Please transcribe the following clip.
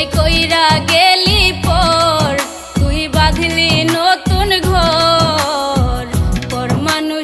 আমায় কইরা গেলি?